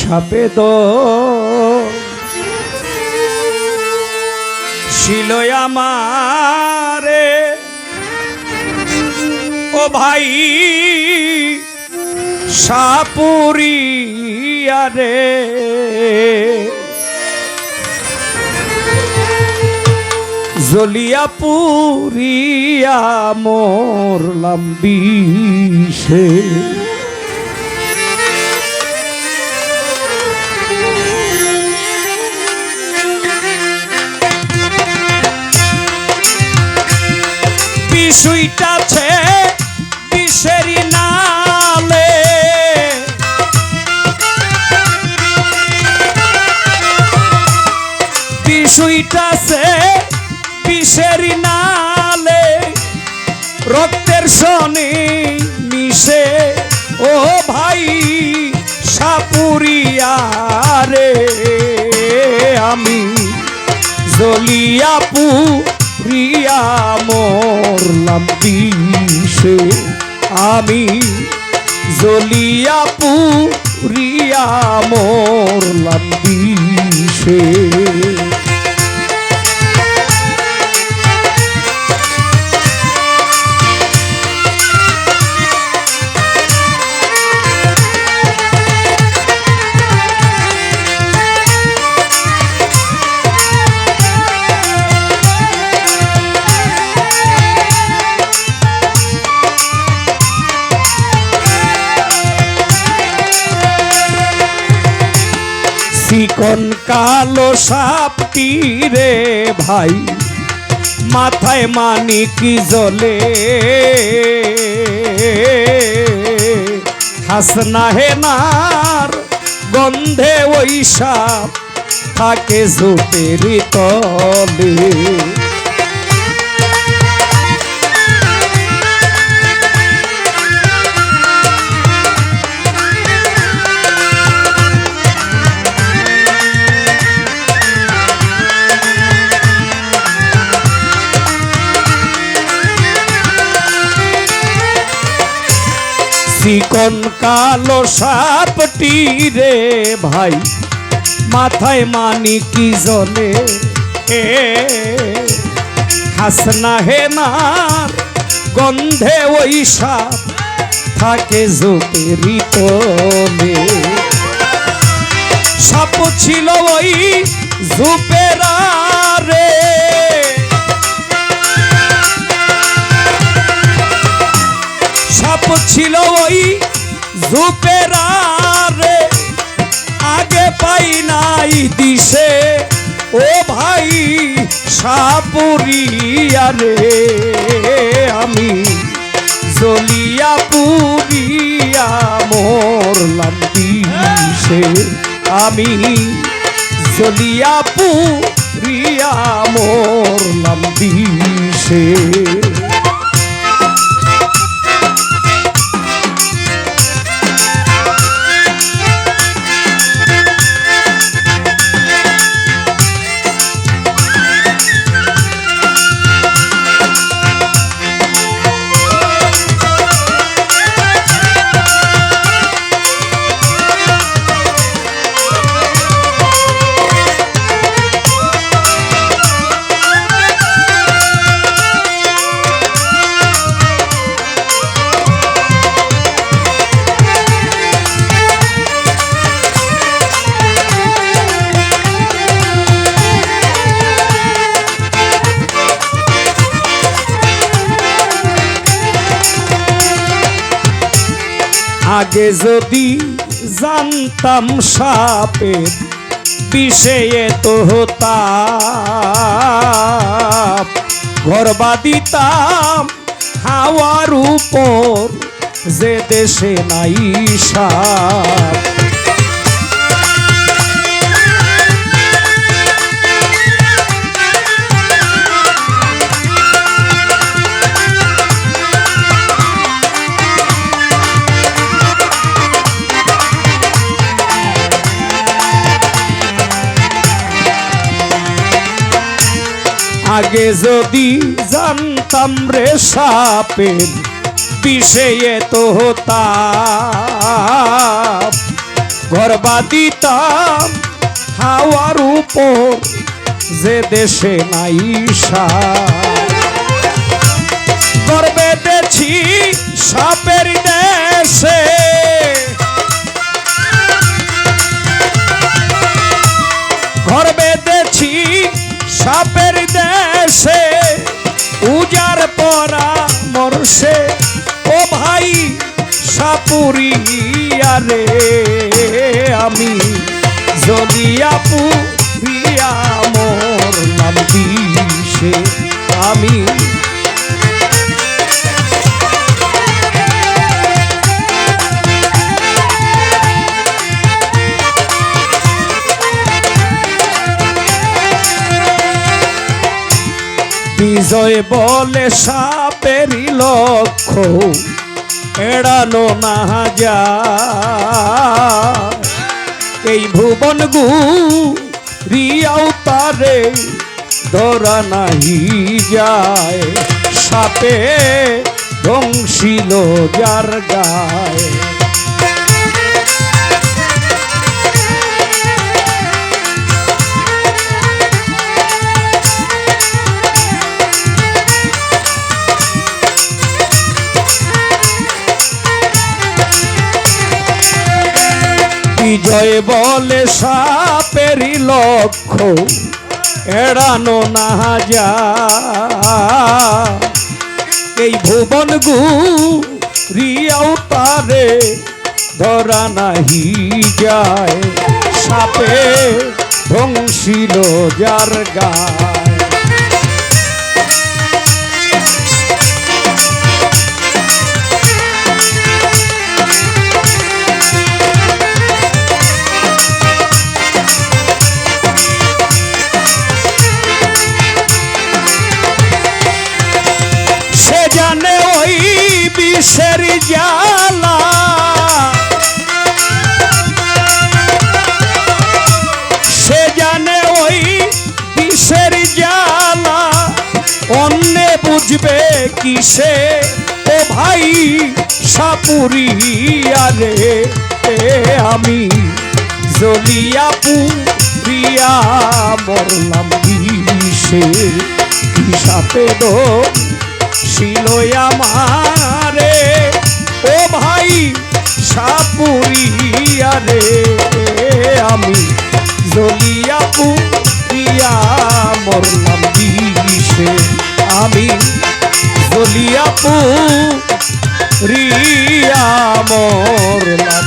সাপে দ ছিল আমারে। ও ভাই সাপুরিয়া রে জলিয়া পুরিয়া মোরলাম বিষে শনি মিশে। ও ভাই, সাপুরিয়া রে, আমি জলিয়া পুরিয়া মরলাম বিষে। আমি জলিয়া পুরিয়া মরলাম বিষে। চিকন কালো সাপটি রে ভাই? মাথায় মানিক জলে। হাসনা হেনার গন্ধে ওই সাপ থাকে জোটের তলে। চিকন কালো সাপটি রে ভাই? মাথায় মানি কি জলে? এ হাসনা হে না গন্ধে ওই সাপ থাকে তলে সাপ ছিল ওই জুপেরা রে। সাপ ছিল ওই জুপেরারে আগে পাই নাই দিশে। ও ভাই সাপুরিয়া রে, আমি জলিয়া পুরিয়া মোরলাম দিশে। আমি জলিয়া পুরিয়া মোরলাম দিশে। আগে যদি জানতাম সাপের বিষয়ে তো হতাম ঘর বাদিতাম হাওয়ার উপর, যে দেশে নাই সাপ। আগে যদি জানতাম রে সাপের বিষয়ে তো হতাম। ঘরবা দিতাম হাওয়ার উপর যে দেশে নাই ঘর বেঁধেছি সাপের দেশে। ঘর বেঁধেছি সাপের সাপুরিয়া রে আমি জলিয়া পুরিয়া মোর নাম দিশে আমি বিজয় বলে সাপেরই লক্ষ্য এড়ানো না যা। এই ভুবন গু রিয়াও তারে ধরা নাহি যায়। সাপে ধ্বংসিল যার গায়। বিজয় বলে সাপেরি লক্ষ্য, এড়ানো না যা। এই ভুবন গু রিয়াও তারে ধরা নাহি যায়, সাপে ধ্বংসিল যার গায় বিষের জ্বালা। সে জানে ওই বিষের জ্বালা। অন্যে বুঝবে কিসে? ও ভাই সাপুরিয়া রে আমি জলিয়া পুরিয়া মরলাম বিষে। সাপে দো শিলয়া মারে ও ভাই সাপুরিয়া রে আমি জলিয়া পুরিয়া মরলাম দিশে আমি জলিয়া পুরিয়া মরলাম